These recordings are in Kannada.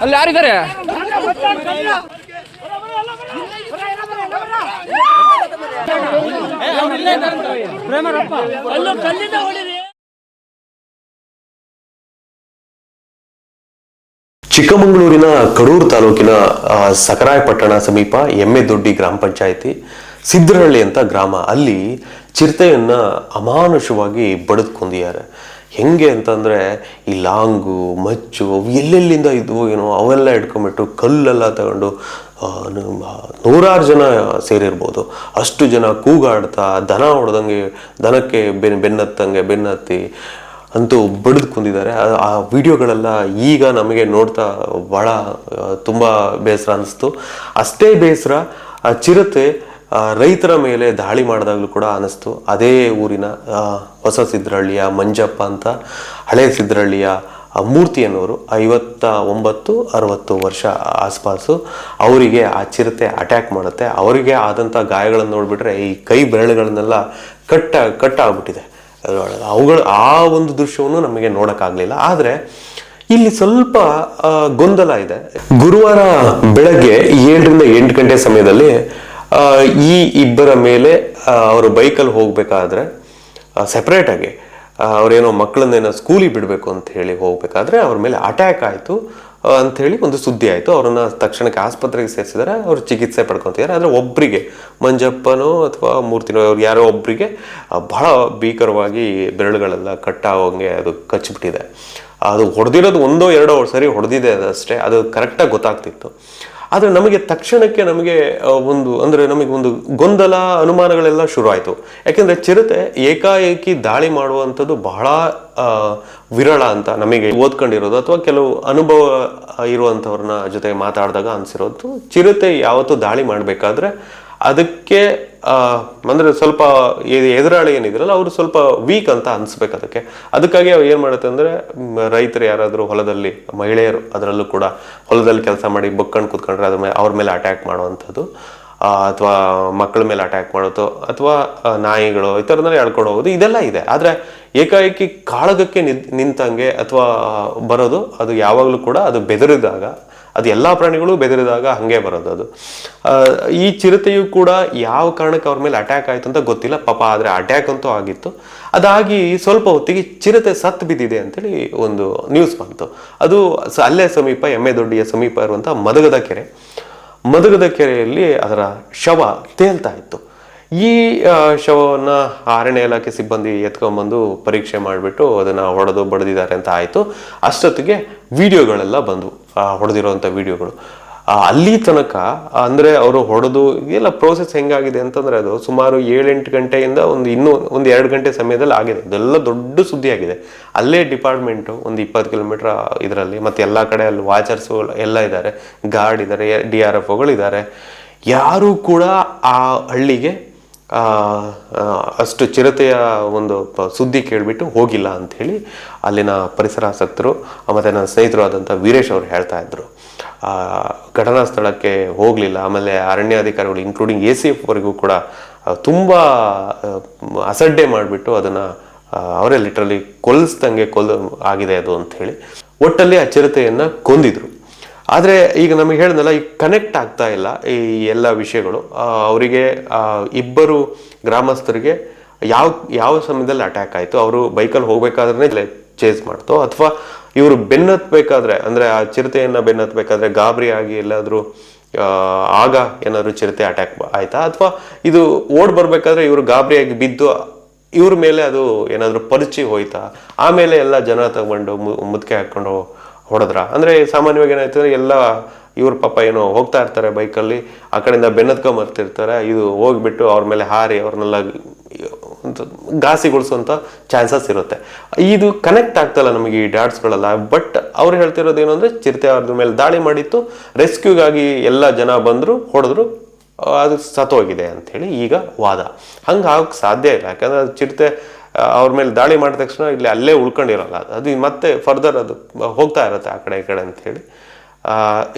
ಅಲ್ಲಿ ಯಾರಿದ್ದಾರೆ? ಚಿಕ್ಕಮಗಳೂರಿನ ಕಡೂರು ತಾಲೂಕಿನ ಸಕರಾಯಪಟ್ಟಣ ಸಮೀಪ ಎಮ್ಮೆದೊಡ್ಡಿ ಗ್ರಾಮ ಪಂಚಾಯಿತಿ ಸಿದ್ದರಹಳ್ಳಿ ಅಂತ ಗ್ರಾಮ. ಅಲ್ಲಿ ಚಿರತೆಯನ್ನ ಅಮಾನುಷವಾಗಿ ಬಡಿದು ಕೊಂದಿದ್ದಾರೆ ಹೆಂಗೆ ಅಂತಂದರೆ ಈ ಲಾಂಗು, ಮಚ್ಚು, ಅವು ಎಲ್ಲೆಲ್ಲಿಂದ ಇದ್ವು ಏನೋ ಅವೆಲ್ಲ ಇಟ್ಕೊಂಬಿಟ್ಟು ಕಲ್ಲೆಲ್ಲ ತಗೊಂಡು ನೂರಾರು ಜನ ಸೇರಿರ್ಬೋದು. ಅಷ್ಟು ಜನ ಕೂಗಾಡ್ತಾ, ದನ ಹೊಡೆದಂಗೆ, ದನಕ್ಕೆ ಬೆನ್, ಬೆನ್ನತ್ತಂಗೆ, ಬೆನ್ನತ್ತಿ ಅಂತೂ ಬಡಿದು ಕುಂದಿದ್ದಾರೆ. ಆ- ವಿಡಿಯೋಗಳೆಲ್ಲ ಈಗ ನಮಗೆ ನೋಡ್ತಾ ಭಾಳ ತುಂಬ ಬೇಸರ ಅನಿಸ್ತು. ಅಷ್ಟೇ ಬೇಸರ, ಆ ಚಿರತೆ ರೈತರ ಮೇಲೆ ದಾಳಿ ಮಾಡಿದಾಗಲೂ ಕೂಡ ಅನ್ನಿಸ್ತು. ಅದೇ ಊರಿನ ಹೊಸ ಸಿದ್ರಹಳ್ಳಿಯ ಮಂಜಪ್ಪ ಅಂತ ಹಳೆ ಸಿದ್ರಹಳ್ಳಿಯ ಆ ಮೂರ್ತಿ ಅನ್ನೋರು ಐವತ್ತ ಒಂಬತ್ತು, ಅರವತ್ತು ವರ್ಷ ಆಸ್ಪಾಸು ಅವರಿಗೆ ಆ ಚಿರತೆ ಅಟ್ಯಾಕ್ ಮಾಡುತ್ತೆ. ಅವರಿಗೆ ಆದಂಥ ಗಾಯಗಳನ್ನು ನೋಡಿಬಿಟ್ರೆ ಈ ಕೈ ಬೆರಳುಗಳನ್ನೆಲ್ಲ ಕಟ್ಟ, ಕಟ್ಟಾಗ್ಬಿಟ್ಟಿದೆ. ಅವುಗಳು, ಆ ಒಂದು ದೃಶ್ಯವನ್ನು ನಮಗೆ ನೋಡೋಕ್ಕಾಗಲಿಲ್ಲ. ಆದರೆ ಇಲ್ಲಿ ಸ್ವಲ್ಪ ಗೊಂದಲ ಇದೆ. ಗುರುವಾರ ಬೆಳಗ್ಗೆ ಏಳರಿಂದ ಎಂಟು ಗಂಟೆ ಸಮಯದಲ್ಲಿ ಈ ಇಬ್ಬರ ಮೇಲೆ ಅವರು ಬೈಕಲ್ಲಿ ಹೋಗಬೇಕಾದ್ರೆ ಸಪ್ರೇಟಾಗಿ ಅವರೇನೋ ಮಕ್ಕಳನ್ನೇನೋ ಸ್ಕೂಲಿಗೆ ಬಿಡಬೇಕು ಅಂತ ಹೇಳಿ ಹೋಗಬೇಕಾದ್ರೆ ಅವ್ರ ಮೇಲೆ ಅಟ್ಯಾಕ್ ಆಯಿತು ಅಂಥೇಳಿ ಒಂದು ಸುದ್ದಿ ಆಯಿತು. ಅವರನ್ನು ತಕ್ಷಣಕ್ಕೆ ಆಸ್ಪತ್ರೆಗೆ ಸೇರಿಸಿದರೆ, ಅವರು ಚಿಕಿತ್ಸೆ ಪಡ್ಕೊತಿದ್ದಾರೆ ಆದರೆ ಒಬ್ಬರಿಗೆ ಮಂಜಪ್ಪನೋ ಅಥವಾ ಮೂರ್ತಿನೋ ಅವ್ರು ಯಾರೋ ಒಬ್ಬರಿಗೆ ಬಹಳ ಭೀಕರವಾಗಿ ಬೆರಳುಗಳೆಲ್ಲ ಕಟ್ಟಾಗೋಂಗೆ ಅದು ಕಚ್ಚಿಬಿಟ್ಟಿದೆ ಅದು ಹೊಡೆದಿರೋದು ಒಂದೋ ಎರಡೋ ಸರಿ ಹೊಡೆದಿದೆ ಅದಷ್ಟೇ ಅದು ಕರೆಕ್ಟಾಗಿ ಗೊತ್ತಾಗ್ತಿತ್ತು. ಆದರೆ ನಮಗೆ ತಕ್ಷಣಕ್ಕೆ ನಮಗೆ ಒಂದು, ಅಂದರೆ ನಮಗೆ ಒಂದು ಗೊಂದಲ, ಅನುಮಾನಗಳೆಲ್ಲ ಶುರು ಆಯಿತು ಯಾಕೆಂದರೆ ಚಿರತೆ ಏಕಾಏಕಿ ದಾಳಿ ಮಾಡುವಂಥದ್ದು ಬಹಳ ವಿರಳ ಅಂತ ನಮಗೆ ಓದ್ಕೊಂಡಿರೋದು. ಅಥವಾ ಕೆಲವು ಅನುಭವ ಇರುವಂಥವ್ರನ್ನ ಜೊತೆ ಮಾತಾಡಿದಾಗ ಅನಿಸಿರೋದು. ಚಿರತೆ ಯಾವತ್ತೂ ದಾಳಿ ಮಾಡಬೇಕಾದ್ರೆ ಅದಕ್ಕೆ ಅಂದ್ರೆ ಸ್ವಲ್ಪ ಎದುರಾಳಿ ಏನಿದ್ರಲ್ಲ, ಅವರು ಸ್ವಲ್ಪ ವೀಕ್ ಅಂತ ಅನಿಸ್ಬೇಕು ಅದಕ್ಕೆ. ಅದಕ್ಕಾಗಿ ಅವ್ರು ಏನು ಮಾಡುತ್ತೆ ಅಂದರೆ ರೈತರು ಯಾರಾದರೂ ಹೊಲದಲ್ಲಿ, ಮಹಿಳೆಯರು ಅದರಲ್ಲೂ ಕೂಡ ಹೊಲದಲ್ಲಿ ಕೆಲಸ ಮಾಡಿ ಬಕ್ಕೊಂಡು ಕೂತ್ಕೊಂಡ್ರೆ ಅದ್ರ ಮೇಲೆ ಅವ್ರ ಮೇಲೆ ಅಟ್ಯಾಕ್ ಮಾಡುವಂಥದ್ದು ಅಥವಾ ಮಕ್ಕಳ ಮೇಲೆ ಅಟ್ಯಾಕ್ ಮಾಡೋದು ಅಥವಾ ನಾಯಿಗಳು, ಈ ಥರದಲ್ಲಿ ಎಳ್ಕೊಂಡು ಹೋಗೋದು, ಇದೆಲ್ಲ ಇದೆ. ಆದರೆ ಏಕಾಏಕಿ ಕಾಳಗಕ್ಕೆ ನಿಂತ್- ನಿಂತಂಗೆ ಅಥವಾ ಬರೋದು, ಅದು ಯಾವಾಗಲೂ ಕೂಡ ಅದು ಬೆದರಿದಾಗ ಅದು ಎಲ್ಲ ಪ್ರಾಣಿಗಳು ಬೆದರಿದಾಗ ಹಾಗೆ ಬರೋದು ಅದು. ಈ ಚಿರತೆಯು ಕೂಡ ಯಾವ ಕಾರಣಕ್ಕೆ ಅವ್ರ ಮೇಲೆ ಅಟ್ಯಾಕ್ ಆಯಿತು ಅಂತ ಗೊತ್ತಿಲ್ಲ. ಪಾಪ ಆದರೆ ಅಟ್ಯಾಕ್ ಅಂತೂ ಆಗಿತ್ತು. ಅದಾಗಿ ಸ್ವಲ್ಪ ಹೊತ್ತಿಗೆ ಚಿರತೆ ಸತ್ತು ಬಿದ್ದಿದೆ ಅಂತೇಳಿ ಒಂದು ನ್ಯೂಸ್ ಬಂತು. ಅದು ಅಲ್ಲೇ ಸಮೀಪ ಎಮ್ಮೆ ದೊಡ್ಡಿಯ ಸಮೀಪ ಇರುವಂಥ ಮದಗದ ಕೆರೆ. ಮದಗದ ಕೆರೆಯಲ್ಲಿ ಅದರ ಶವ ತೇಲ್ತಾ ಇತ್ತು. ಈ ಶವವನ್ನು ಅರಣ್ಯ ಇಲಾಖೆ ಸಿಬ್ಬಂದಿ ಎತ್ಕೊಂಡ್ಬಂದು ಪರೀಕ್ಷೆ ಮಾಡಿಬಿಟ್ಟು ಅದನ್ನ ಹೊಡೆದು ಬಡಿದಿದ್ದಾರೆ ಅಂತ ಆಯಿತು. ಅಷ್ಟೊತ್ತಿಗೆ ವಿಡಿಯೋಗಳೆಲ್ಲ ಬಂದವು ಹೊಡೆದಿರುವಂಥ ವಿಡಿಯೋಗಳು. ಅಲ್ಲಿ ತನಕ, ಅಂದರೆ ಅವರು ಹೊಡೆದು, ಎಲ್ಲ ಪ್ರೋಸೆಸ್ ಹೆಂಗಾಗಿದೆ ಅಂತಂದ್ರೆ ಅದು ಸುಮಾರು ಏಳೆಂಟು ಗಂಟೆಯಿಂದ ಒಂದು ಇನ್ನೂ ಒಂದು ಎರಡು ಗಂಟೆ ಸಮಯದಲ್ಲಿ ಆಗಿದೆ. ಅದೆಲ್ಲ ದೊಡ್ಡ ಸುದ್ದಿ ಆಗಿದೆ ಅಲ್ಲೇ ಡಿಪಾರ್ಟ್ಮೆಂಟು ಒಂದು ಇಪ್ಪತ್ತು ಕಿಲೋಮೀಟರ್ ಇದರಲ್ಲಿ, ಮತ್ತು ಎಲ್ಲ ಕಡೆ ಅಲ್ಲಿ ವಾಚರ್ಸು ಎಲ್ಲ ಇದ್ದಾರೆ. ಗಾರ್ಡ್ ಇದ್ದಾರೆ, ಡಿ ಆರ್ ಎಫ್ ಓಗಳು ಇದ್ದಾರೆ. ಯಾರೂ ಕೂಡ ಆ ಹಳ್ಳಿಗೆ ಅಷ್ಟು ಚಿರತೆಯ ಒಂದು ಸುದ್ದಿ ಕೇಳಿಬಿಟ್ಟು ಹೋಗಿಲ್ಲ ಅಂಥೇಳಿ ಅಲ್ಲಿನ ಪರಿಸರಾಸಕ್ತರು ಮತ್ತು ನನ್ನ ಸ್ನೇಹಿತರು ಆದಂಥ ವೀರೇಶ್ ಅವರು ಹೇಳ್ತಾ ಇದ್ದರು ಘಟನಾ ಸ್ಥಳಕ್ಕೆ ಹೋಗಲಿಲ್ಲ. ಆಮೇಲೆ ಅರಣ್ಯಾಧಿಕಾರಿಗಳು ಇನ್ಕ್ಲೂಡಿಂಗ್ ಎ ಸಿ ಎಫ್ವರೆಗೂ ಕೂಡ ತುಂಬ ಅಸಡ್ಡೆ ಮಾಡಿಬಿಟ್ಟು ಅದನ್ನು ಅವರೇ ಲಿಟ್ರಲಿ ಕೊಲ್ಸ್ದಂಗೆ ಕೊಲ್, ಆಗಿದೆ ಅದು ಅಂಥೇಳಿ. ಒಟ್ಟಲ್ಲಿ ಆ ಚಿರತೆಯನ್ನು ಕೊಂದಿದ್ರು. ಆದರೆ ಈಗ ನಮಗೆ ಹೇಳಿದ್ನಲ್ಲ ಈಗ ಕನೆಕ್ಟ್ ಆಗ್ತಾ ಇಲ್ಲ ಈ ಎಲ್ಲ ವಿಷಯಗಳು. ಅವರಿಗೆ ಇಬ್ಬರು ಗ್ರಾಮಸ್ಥರಿಗೆ ಯಾವ ಯಾವ ಸಮಯದಲ್ಲಿ ಅಟ್ಯಾಕ್ ಆಯಿತು, ಅವರು ಬೈಕಲ್ಲಿ ಹೋಗಬೇಕಾದ್ರೆ ಚೇಸ್ ಮಾಡ್ತು. ಅಥವಾ ಇವರು ಬೆನ್ನತ್ಬೇಕಾದ್ರೆ, ಅಂದರೆ ಆ ಚಿರತೆಯನ್ನು ಬೆನ್ನತ್ಬೇಕಾದ್ರೆ, ಗಾಬರಿ ಆಗಿ ಎಲ್ಲಾದರೂ ಆಗ ಏನಾದರೂ ಚಿರತೆ ಅಟ್ಯಾಕ್ ಆಯ್ತಾ? ಅಥವಾ ಇದು ಓಡ್ ಬರಬೇಕಾದ್ರೆ ಇವರು ಗಾಬರಿಯಾಗಿ ಬಿದ್ದು, ಇವ್ರ ಮೇಲೆ ಅದು ಏನಾದರೂ ಪರಿಚಿ ಹೋಯ್ತಾ? ಆಮೇಲೆ ಎಲ್ಲ ಜನ ತಗೊಂಡು ಮುದ್ಕೆ ಹಾಕ್ಕೊಂಡು ಹೊಡೆದ್ರ. ಅಂದರೆ ಸಾಮಾನ್ಯವಾಗಿ ಏನಾಯ್ತು ಎಲ್ಲ ಇವ್ರ ಪಾಪ ಏನೋ ಹೋಗ್ತಾ ಇರ್ತಾರೆ ಬೈಕಲ್ಲಿ, ಆ ಕಡೆಯಿಂದ ಬೆನ್ನತ್ಕೊಂಬರ್ತಿರ್ತಾರೆ ಇದು ಹೋಗ್ಬಿಟ್ಟು ಅವ್ರ ಮೇಲೆ ಹಾರಿ ಅವ್ರನ್ನೆಲ್ಲ ಘಾಸಿಗೊಳಿಸುವಂಥ ಚಾನ್ಸಸ್ ಇರುತ್ತೆ. ಇದು ಕನೆಕ್ಟ್ ಆಗ್ತಲ್ಲ ನಮಗೆ ಈ ಡಾಟ್ಸ್ಗಳೆಲ್ಲ, ಬಟ್ ಅವ್ರು ಹೇಳ್ತಿರೋದು ಏನು ಅಂದ್ರೆ ಚಿರತೆ ಅವ್ರ ಮೇಲೆ ದಾಳಿ ಮಾಡಿತ್ತು, ರೆಸ್ಕ್ಯೂಗಾಗಿ ಎಲ್ಲ ಜನ ಬಂದರು, ಹೊಡೆದ್ರು, ಅದು ಸತ್ತೋಗಿದೆ ಅಂಥೇಳಿ ಈಗ ವಾದ. ಹಂಗೆ ಆಗೋಕ್ಕೆ ಸಾಧ್ಯ ಇಲ್ಲ, ಯಾಕಂದರೆ ಚಿರತೆ ಅವ್ರ ಮೇಲೆ ದಾಳಿ ಮಾಡಿದ ತಕ್ಷಣ ಇಲ್ಲಿ ಅಲ್ಲೇ ಉಳ್ಕೊಂಡಿರಲ್ಲ. ಅದು ಮತ್ತೆ ಫರ್ದರ್ ಅದು ಹೋಗ್ತಾ ಇರುತ್ತೆ ಆ ಕಡೆ ಈ ಕಡೆ ಅಂತ ಹೇಳಿ.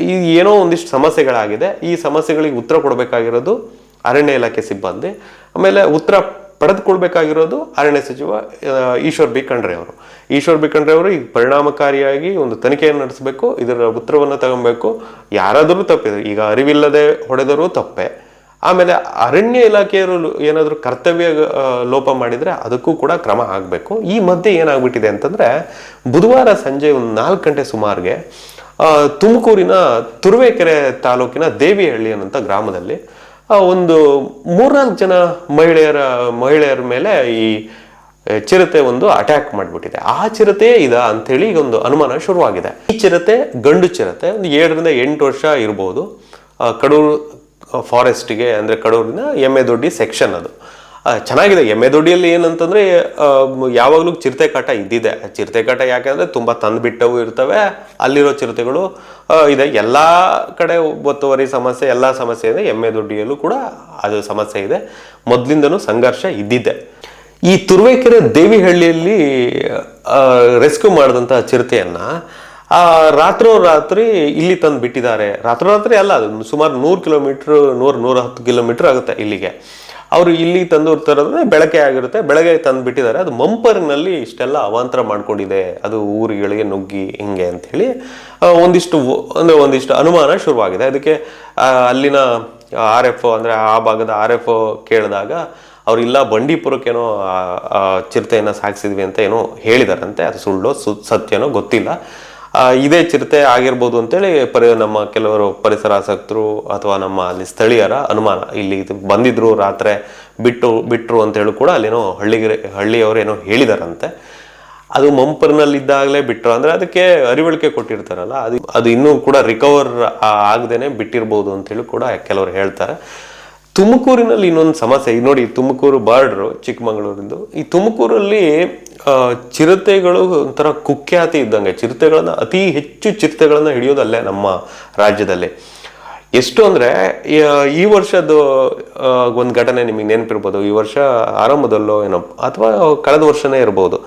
ಈ ಏನೋ ಒಂದಿಷ್ಟು ಸಮಸ್ಯೆಗಳಾಗಿದೆ. ಈ ಸಮಸ್ಯೆಗಳಿಗೆ ಉತ್ತರ ಕೊಡಬೇಕಾಗಿರೋದು ಅರಣ್ಯ ಇಲಾಖೆ ಸಿಬ್ಬಂದಿ. ಆಮೇಲೆ ಉತ್ತರ ಪಡೆದುಕೊಳ್ಬೇಕಾಗಿರೋದು ಅರಣ್ಯ ಸಚಿವ ಈಶ್ವರ್ ಬಿ ಖಂಡ್ರೆ ಅವರು. ಈಶ್ವರ್ ಬಿ ಖಂಡ್ರೆ ಅವರು ಈಗ ಪರಿಣಾಮಕಾರಿಯಾಗಿ ಒಂದು ತನಿಖೆಯನ್ನು ನಡೆಸಬೇಕು, ಇದರ ಉತ್ತರವನ್ನು ತಗೊಬೇಕು. ಯಾರಾದರೂ ತಪ್ಪಿದ್ರು. ಈಗ ಅರಿವಿಲ್ಲದೆ ಹೊಡೆದರೂ ತಪ್ಪೆ. ಆಮೇಲೆ ಅರಣ್ಯ ಇಲಾಖೆಯವರು ಏನಾದರೂ ಕರ್ತವ್ಯ ಲೋಪ ಮಾಡಿದರೆ ಅದಕ್ಕೂ ಕೂಡ ಕ್ರಮ ಆಗಬೇಕು. ಈ ಮಧ್ಯೆ ಏನಾಗ್ಬಿಟ್ಟಿದೆ ಅಂತಂದರೆ ಬುಧವಾರ ಸಂಜೆ ಒಂದು ನಾಲ್ಕು ಗಂಟೆ ಸುಮಾರಿಗೆ ತುಮಕೂರಿನ ತುರುವೇಕೆರೆ ತಾಲೂಕಿನ ದೇವಿಹಳ್ಳಿ ಅನ್ನೋಂಥ ಗ್ರಾಮದಲ್ಲಿ ಒಂದು ಮೂರ್ನಾಲ್ಕು ಜನ ಮಹಿಳೆಯರ ಮಹಿಳೆಯರ ಮೇಲೆ ಈ ಚಿರತೆ ಒಂದು ಅಟ್ಯಾಕ್ ಮಾಡಿಬಿಟ್ಟಿದೆ. ಆ ಚಿರತೆ ಇದ ಅಂತೇಳಿ ಈಗ ಒಂದು ಅನುಮಾನ ಶುರುವಾಗಿದೆ. ಈ ಚಿರತೆ ಗಂಡು ಚಿರತೆ, ಒಂದು ಏಳರಿಂದ ಎಂಟು ವರ್ಷ ಇರ್ಬೋದು. ಕಡೂರು ಫಾರೆಸ್ಟ್ಗೆ ಅಂದರೆ ಕಡೂರಿನ ಎಮ್ಮೆ ದೊಡ್ಡಿ ಸೆಕ್ಷನ್ ಅದು. ಚೆನ್ನಾಗಿದೆ. ಎಮ್ಮೆ ದೊಡ್ಡಿಯಲ್ಲಿ ಏನಂತಂದರೆ ಯಾವಾಗಲೂ ಚಿರತೆ ಕಾಟ ಇದ್ದಿದೆ. ಚಿರತೆ ಕಾಟ ಯಾಕಂದ್ರೆ ತುಂಬಾ ತಂದ್ಬಿಟ್ಟವು ಇರ್ತವೆ. ಅಲ್ಲಿರೋ ಚಿರತೆಗಳು ಇದೆ. ಎಲ್ಲ ಕಡೆ ಒತ್ತುವರಿ ಸಮಸ್ಯೆ, ಎಲ್ಲ ಸಮಸ್ಯೆ ಇದೆ. ಎಮ್ಮೆ ದೊಡ್ಡಿಯಲ್ಲೂ ಕೂಡ ಅದು ಸಮಸ್ಯೆ ಇದೆ. ಮೊದಲಿಂದನೂ ಸಂಘರ್ಷ ಇದ್ದಿದ್ದೆ ಈ ತುರುವೇಕೆರೆ ದೇವಿಹಳ್ಳಿಯಲ್ಲಿ ರೆಸ್ಕ್ಯೂ ಮಾಡಿದಂಥ ಚಿರತೆಯನ್ನ ಆ ರಾತ್ರೋ ರಾತ್ರಿ ಇಲ್ಲಿ ತಂದು ಬಿಟ್ಟಿದ್ದಾರೆ. ರಾತ್ರೋರಾತ್ರಿ ಅಲ್ಲ, ಅದು ಸುಮಾರು ನೂರು ಕಿಲೋಮೀಟ್ರ್, ನೂರು, ನೂರ ಹತ್ತು ಕಿಲೋಮೀಟ್ರ್ ಆಗುತ್ತೆ ಇಲ್ಲಿಗೆ. ಅವರು ಇಲ್ಲಿ ತಂದು ತರೋದ್ರೆ ಬೆಳಗ್ಗೆ ಆಗಿರುತ್ತೆ, ಬೆಳಗ್ಗೆ ತಂದು ಬಿಟ್ಟಿದ್ದಾರೆ. ಅದು ಮಂಪರ್ನಲ್ಲಿ ಇಷ್ಟೆಲ್ಲ ಅವಾಂತರ ಮಾಡ್ಕೊಂಡಿದೆ. ಅದು ಊರುಗಳಿಗೆ ನುಗ್ಗಿ ಹಿಂಗೆ ಅಂಥೇಳಿ ಒಂದಿಷ್ಟು ಅಂದರೆ ಒಂದಿಷ್ಟು ಅನುಮಾನ ಶುರುವಾಗಿದೆ. ಅದಕ್ಕೆ ಅಲ್ಲಿನ ಆರ್ ಎಫ್ ಅಂದರೆ ಆ ಭಾಗದ ಆರ್ ಎಫ್ ಕೇಳಿದಾಗ ಅವ್ರು ಇಲ್ಲ, ಬಂಡೀಪುರಕ್ಕೇನೋ ಚಿರತೆಯನ್ನು ಸಾಗಿಸಿದ್ವಿ ಅಂತ ಏನೋ ಹೇಳಿದಾರಂತೆ. ಅದು ಸುಳ್ಳು, ಸು, ಸತ್ಯನೋ ಗೊತ್ತಿಲ್ಲ. ಇದೇ ಚಿರತೆ ಆಗಿರ್ಬೋದು ಅಂತೇಳಿ ಪರಿ, ನಮ್ಮ ಕೆಲವರು ಪರಿಸರಾಸಕ್ತರು ಅಥವಾ ನಮ್ಮ ಅಲ್ಲಿ ಸ್ಥಳೀಯರ ಅನುಮಾನ. ಇಲ್ಲಿ ಬಂದಿದ್ರು ರಾತ್ರಿ ಬಿಟ್ಟು ಬಿಟ್ಟರು ಅಂತೇಳಿ ಕೂಡ ಅಲ್ಲೇನೋ ಹಳ್ಳಿಗೆ, ಹಳ್ಳಿಯವರು ಏನೋ ಹೇಳಿದಾರಂತೆ. ಅದು ಮಂಪರ್ನಲ್ಲಿದ್ದಾಗಲೇ ಬಿಟ್ಟರು ಅಂದರೆ ಅದಕ್ಕೆ ಅರಿವಳಿಕೆ ಕೊಟ್ಟಿರ್ತಾರಲ್ಲ, ಅದು ಅದು ಇನ್ನೂ ಕೂಡ ರಿಕವರ್ ಆಗದೇನೆ ಬಿಟ್ಟಿರ್ಬೋದು ಅಂತೇಳಿ ಕೂಡ ಕೆಲವರು ಹೇಳ್ತಾರೆ. ತುಮಕೂರಿನಲ್ಲಿ ಇನ್ನೊಂದು ಸಮಸ್ಯೆ ನೋಡಿ ತುಮಕೂರು ಬಾರ್ಡ್ರು, ಚಿಕ್ಕಮಗಳೂರಿಂದು. ಈ ತುಮಕೂರಲ್ಲಿ ಚಿರತೆಗಳು ಒಂಥರ ಕುಖ್ಯಾತಿ ಇದ್ದಂಗೆ, ಚಿರತೆಗಳನ್ನು ಅತಿ ಹೆಚ್ಚು ಚಿರತೆಗಳನ್ನು ಹಿಡಿಯೋದಲ್ಲೇ ನಮ್ಮ ರಾಜ್ಯದಲ್ಲಿ. ಎಷ್ಟು ಅಂದರೆ, ಈ- ಈ ವರ್ಷದ ಒಂದು ಘಟನೆ ನಿಮಗೆ ನೆನಪಿರ್ಬೋದು. ಈ ವರ್ಷ ಆರಂಭದಲ್ಲೋ ಏನೋ, ಅಥವಾ ಕಳೆದ ವರ್ಷನೇ ಇರ್ಬೋದು.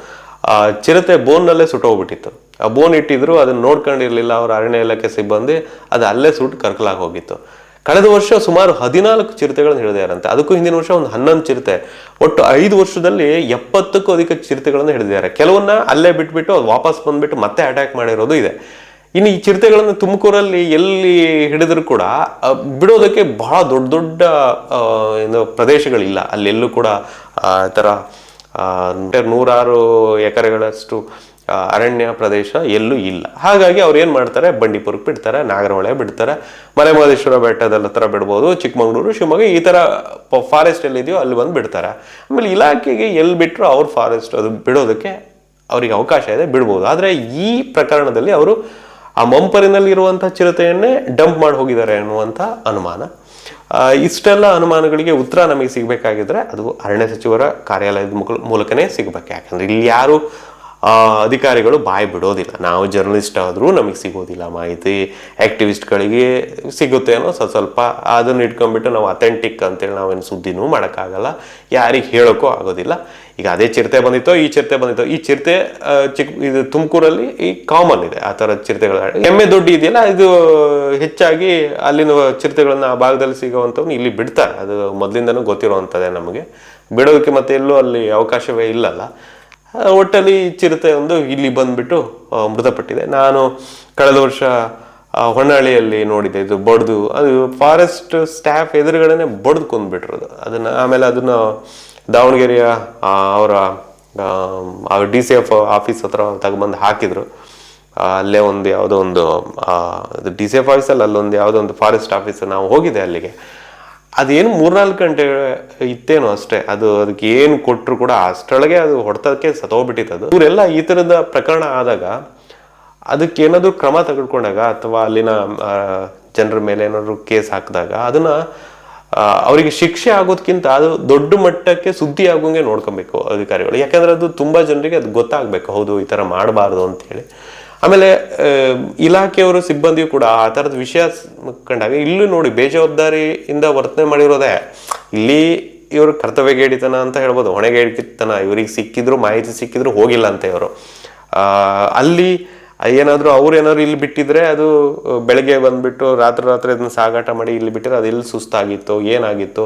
ಆ, ಚಿರತೆ ಬೋನ್ನಲ್ಲೇ ಸುಟ್ಟೋಗ್ಬಿಟ್ಟಿತ್ತು. ಆ ಬೋನ್ ಇಟ್ಟಿದ್ರು, ಅದನ್ನ ನೋಡ್ಕೊಂಡಿರಲಿಲ್ಲ, ಅವ್ರ ಅರಣ್ಯ ಇಲಾಖೆ ಸಿಬ್ಬಂದಿ, ಅದು ಅಲ್ಲೇ ಸುಟ್ಟು ಕರ್ಕಲಾಗಿ ಹೋಗಿತ್ತು. ಕಳೆದ ವರ್ಷ ಸುಮಾರು ಹದಿನಾಲ್ಕು ಚಿರತೆಗಳನ್ನು ಹಿಡಿದಿದ್ದಾರಂತೆ ಅದಕ್ಕೂ ಹಿಂದಿನ ವರ್ಷ ಒಂದು ಹನ್ನೊಂದು ಚಿರತೆ. ಒಟ್ಟು ಐದು ವರ್ಷದಲ್ಲಿ ಎಪ್ಪತ್ತಕ್ಕೂ ಅಧಿಕ ಚಿರತೆಗಳನ್ನು ಹಿಡಿದಿದ್ದಾರೆ ಕೆಲವನ್ನ ಅಲ್ಲೇ ಬಿಟ್ಬಿಟ್ಟು ಅದು ವಾಪಸ್ ಬಂದ್ಬಿಟ್ಟು ಮತ್ತೆ ಅಟ್ಯಾಕ್ ಮಾಡಿರೋದು ಇದೆ. ಇನ್ನು ಈ ಚಿರತೆಗಳನ್ನು ತುಮಕೂರಲ್ಲಿ ಎಲ್ಲಿ ಹಿಡಿದ್ರು ಕೂಡ ಬಿಡೋದಕ್ಕೆ ಬಹಳ ದೊಡ್ಡ ದೊಡ್ಡ ಏನು ಪ್ರದೇಶಗಳಿಲ್ಲ. ಅಲ್ಲೆಲ್ಲೂ ಕೂಡ, ಆ ಥರ ನೂರಾರು ಎಕರೆಗಳಷ್ಟು ಅರಣ್ಯ ಪ್ರದೇಶ ಎಲ್ಲೂ ಇಲ್ಲ. ಹಾಗಾಗಿ ಅವ್ರು ಏನು ಮಾಡ್ತಾರೆ? ಬಂಡೀಪುರಕ್ಕೆ ಬಿಡ್ತಾರೆ, ನಾಗರಹೊಳೆ ಬಿಡ್ತಾರೆ, ಮಲೆಮಹದೇಶ್ವರ ಬೆಟ್ಟದಲ್ಲ ಹತ್ರ ಬಿಡ್ಬೋದು, ಚಿಕ್ಕಮಗಳೂರು, ಶಿವಮೊಗ್ಗ, ಈ ಥರ ಫಾರೆಸ್ಟ್ ಎಲ್ಲಿದೆಯೋ ಅಲ್ಲಿ ಬಂದು ಬಿಡ್ತಾರೆ. ಆಮೇಲೆ ಇಲಾಖೆಗೆ ಎಲ್ಲಿ ಬಿಟ್ಟರು ಅವ್ರ ಫಾರೆಸ್ಟ್ ಅದು ಬಿಡೋದಕ್ಕೆ ಅವರಿಗೆ ಅವಕಾಶ ಇದೆ, ಬಿಡ್ಬೋದು. ಆದರೆ ಈ ಪ್ರಕರಣದಲ್ಲಿ ಅವರು ಆ ಮಂಪರಿನಲ್ಲಿ ಇರುವಂತಹ ಚಿರತೆಯನ್ನೇ ಡಂಪ್ ಮಾಡಿ ಹೋಗಿದ್ದಾರೆ ಅನ್ನುವಂಥ ಅನುಮಾನ. ಇಷ್ಟೆಲ್ಲ ಅನುಮಾನಗಳಿಗೆ ಉತ್ತರ ನಮಗೆ ಸಿಗಬೇಕಾಗಿದ್ರೆ ಅದು ಅರಣ್ಯ ಸಚಿವರ ಕಾರ್ಯಾಲಯದ ಮೂಲಕನೇ ಸಿಗಬೇಕು. ಯಾಕಂದ್ರೆ ಇಲ್ಲಿ ಯಾರು ಅಧಿಕಾರಿಗಳು ಬಾಯಿ ಬಿಡೋದಿಲ್ಲ. ನಾವು ಜರ್ನಲಿಸ್ಟ್ ಆದರೂ ನಮಗೆ ಸಿಗೋದಿಲ್ಲ ಮಾಹಿತಿ. ಆಕ್ಟಿವಿಸ್ಟ್ಗಳಿಗೆ ಸಿಗುತ್ತೇನೋ ಸ್ವಲ್ಪ ಸ್ವಲ್ಪ ಅದನ್ನು ಇಟ್ಕೊಂಡ್ಬಿಟ್ಟು ನಾವು ಅಥೆಂಟಿಕ್ ಅಂತೇಳಿ ನಾವೇನು ಸುದ್ದಿನೂ ಮಾಡೋಕ್ಕಾಗಲ್ಲ. ಯಾರಿಗೆ ಹೇಳೋಕ್ಕೂ ಆಗೋದಿಲ್ಲ. ಈಗ ಅದೇ ಚಿರತೆ ಬಂದಿತ್ತೋ, ಈ ಚಿರತೆ ಬಂದಿತ್ತೋ, ಈ ಚಿರತೆ ಚಿಕ್ಕ ಇದು ತುಮಕೂರಲ್ಲಿ ಈ ಕಾಮನ್ ಇದೆ. ಆ ಥರದ ಚಿರತೆಗಳ ಎಮ್ಮೆ ದೊಡ್ಡ ಇದೆಯಲ್ಲ, ಇದು ಹೆಚ್ಚಾಗಿ ಅಲ್ಲಿನ ಚಿರತೆಗಳನ್ನು ಆ ಭಾಗದಲ್ಲಿ ಸಿಗೋವಂಥವ್ನು ಇಲ್ಲಿ ಬಿಡ್ತಾರೆ. ಅದು ಮೊದಲಿಂದನೂ ಗೊತ್ತಿರುವಂಥದ್ದೇ ನಮಗೆ. ಬಿಡೋದಕ್ಕೆ ಮತ್ತೆ ಎಲ್ಲೂ ಅಲ್ಲಿ ಅವಕಾಶವೇ ಇಲ್ಲಲ್ಲ. ಒಟ್ಟಲ್ಲಿ ಚಿರತೆ ಒಂದು ಇಲ್ಲಿ ಬಂದ್ಬಿಟ್ಟು ಮೃತಪಟ್ಟಿದೆ. ನಾನು ಕಳೆದ ವರ್ಷ ಹೊನ್ನಾಳಿಯಲ್ಲಿ ನೋಡಿದೆ, ಇದು ಬಡ್ದು. ಅದು ಫಾರೆಸ್ಟ್ ಸ್ಟಾಫ್ ಎದುರುಗಡೆನೆ ಬಡ್ದು ಕೊಂದ್ಬಿಟ್ರದು ಅದನ್ನು, ಆಮೇಲೆ ಅದನ್ನು ದಾವಣಗೆರೆಯ ಅವರ ಡಿ ಸಿ ಎಫ್ ಆಫೀಸ್ ಹತ್ರ ತಗೊಂಬಂದು ಹಾಕಿದ್ರು. ಅಲ್ಲೇ ಒಂದು ಯಾವುದೋ ಒಂದು ಡಿ ಸಿ ಎಫ್ ಆಫೀಸಲ್ಲಿ ಅಲ್ಲೊಂದು ಯಾವುದೋ ಒಂದು ಫಾರೆಸ್ಟ್ ಆಫೀಸ್ ನಾವು ಹೋಗಿದೆ ಅಲ್ಲಿಗೆ. ಅದೇನು ಮೂರ್ನಾಲ್ಕು ಗಂಟೆ ಇತ್ತೇನೋ ಅಷ್ಟೇ. ಅದು ಅದಕ್ಕೆ ಏನು ಕೊಟ್ಟರು ಕೂಡ ಅಷ್ಟರೊಳಗೆ ಅದು ಹೊಡೆತಕ್ಕೆ ಸತೋಗ್ಬಿಟ್ಟಿತ್ತು ಅದು. ಇವರೆಲ್ಲ ಈ ಥರದ ಪ್ರಕರಣ ಆದಾಗ ಅದಕ್ಕೆ ಏನಾದರೂ ಕ್ರಮ ತೆಗೆದುಕೊಂಡಾಗ ಅಥವಾ ಅಲ್ಲಿನ ಜನರ ಮೇಲೆ ಏನಾದರೂ ಕೇಸ್ ಹಾಕಿದಾಗ ಅದನ್ನ ಅವರಿಗೆ ಶಿಕ್ಷೆ ಆಗೋದಕ್ಕಿಂತ ಅದು ದೊಡ್ಡ ಮಟ್ಟಕ್ಕೆ ಸುದ್ದಿ ಆಗೋಂಗೆ ನೋಡ್ಕೊಬೇಕು ಅಧಿಕಾರಿಗಳು. ಯಾಕಂದ್ರೆ ಅದು ತುಂಬ ಜನರಿಗೆ ಅದು ಗೊತ್ತಾಗಬೇಕು. ಹೌದು, ಈ ಥರ ಮಾಡಬಾರ್ದು ಅಂತೇಳಿ. ಆಮೇಲೆ ಇಲಾಖೆಯವರು, ಸಿಬ್ಬಂದಿಯು ಕೂಡ ಆ ಥರದ ವಿಷಯ ಕಂಡಾಗ ಇಲ್ಲೂ ನೋಡಿ ಬೇಜವಾಬ್ದಾರಿಯಿಂದ ವರ್ತನೆ ಮಾಡಿರೋದೇ. ಇಲ್ಲಿ ಇವರು ಕರ್ತವ್ಯಗೇಡಿತನ ಅಂತ ಹೇಳ್ಬೋದು. ಹೊಣೆಗೇಡಿತನ ಇವ್ರಿಗೆ ಸಿಕ್ಕಿದ್ರು, ಮಾಹಿತಿ ಸಿಕ್ಕಿದ್ರು ಹೋಗಿಲ್ಲ ಅಂತ ಇವರು. ಅಲ್ಲಿ ಏನಾದರೂ ಅವ್ರು ಏನಾದ್ರು ಇಲ್ಲಿ ಬಿಟ್ಟಿದ್ರೆ ಅದು, ಬೆಳಗ್ಗೆ ಬಂದುಬಿಟ್ಟು ರಾತ್ರಿ ರಾತ್ರಿ ಅದನ್ನ ಸಾಗಾಟ ಮಾಡಿ ಇಲ್ಲಿ ಬಿಟ್ಟರೆ ಅದು ಎಲ್ಲಿ ಸುಸ್ತಾಗಿತ್ತು, ಏನಾಗಿತ್ತು,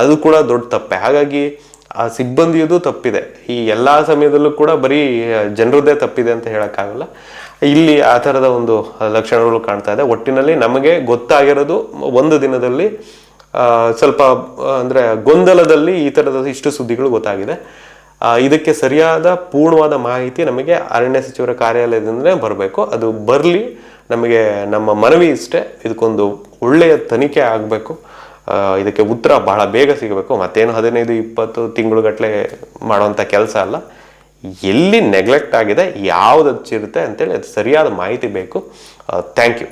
ಅದು ಕೂಡ ದೊಡ್ಡ ತಪ್ಪೆ. ಹಾಗಾಗಿ ಆ ಸಿಬ್ಬಂದಿಯದು ತಪ್ಪಿದೆ. ಈ ಎಲ್ಲ ಸಮಯದಲ್ಲೂ ಕೂಡ ಬರೀ ಜನರದ್ದೇ ತಪ್ಪಿದೆ ಅಂತ ಹೇಳೋಕ್ಕಾಗಲ್ಲ. ಇಲ್ಲಿ ಆ ಥರದ ಒಂದು ಲಕ್ಷಣಗಳು ಕಾಣ್ತಾ ಇದೆ. ಒಟ್ಟಿನಲ್ಲಿ ನಮಗೆ ಗೊತ್ತಾಗಿರೋದು ಒಂದು ದಿನದಲ್ಲಿ ಸ್ವಲ್ಪ ಅಂದರೆ ಗೊಂದಲದಲ್ಲಿ ಈ ಥರದ ಇಷ್ಟು ಸುದ್ದಿಗಳು ಗೊತ್ತಾಗಿದೆ. ಇದಕ್ಕೆ ಸರಿಯಾದ, ಪೂರ್ಣವಾದ ಮಾಹಿತಿ ನಮಗೆ ಅರಣ್ಯ ಸಚಿವರ ಕಾರ್ಯಾಲಯದಿಂದಲೇ ಬರಬೇಕು. ಅದು ಬರಲಿ, ನಮಗೆ ನಮ್ಮ ಮನವಿ ಇಷ್ಟೇ. ಇದಕ್ಕೊಂದು ಒಳ್ಳೆಯ ತನಿಖೆ ಆಗಬೇಕು. ಇದಕ್ಕೆ ಉತ್ತರ ಬಹಳ ಬೇಗ ಸಿಗಬೇಕು. ಮತ್ತೇನು ಹದಿನೈದು, ಇಪ್ಪತ್ತು ತಿಂಗಳುಗಟ್ಟಲೆ ಮಾಡುವಂಥ ಕೆಲಸ ಅಲ್ಲ. ಎಲ್ಲಿ ನೆಗ್ಲೆಕ್ಟ್ ಆಗಿದೆ, ಯಾವ್ದು ಚಿರುತ್ತೆ ಅಂತೇಳಿ ಅದು ಸರಿಯಾದ ಮಾಹಿತಿ ಬೇಕು. Thank you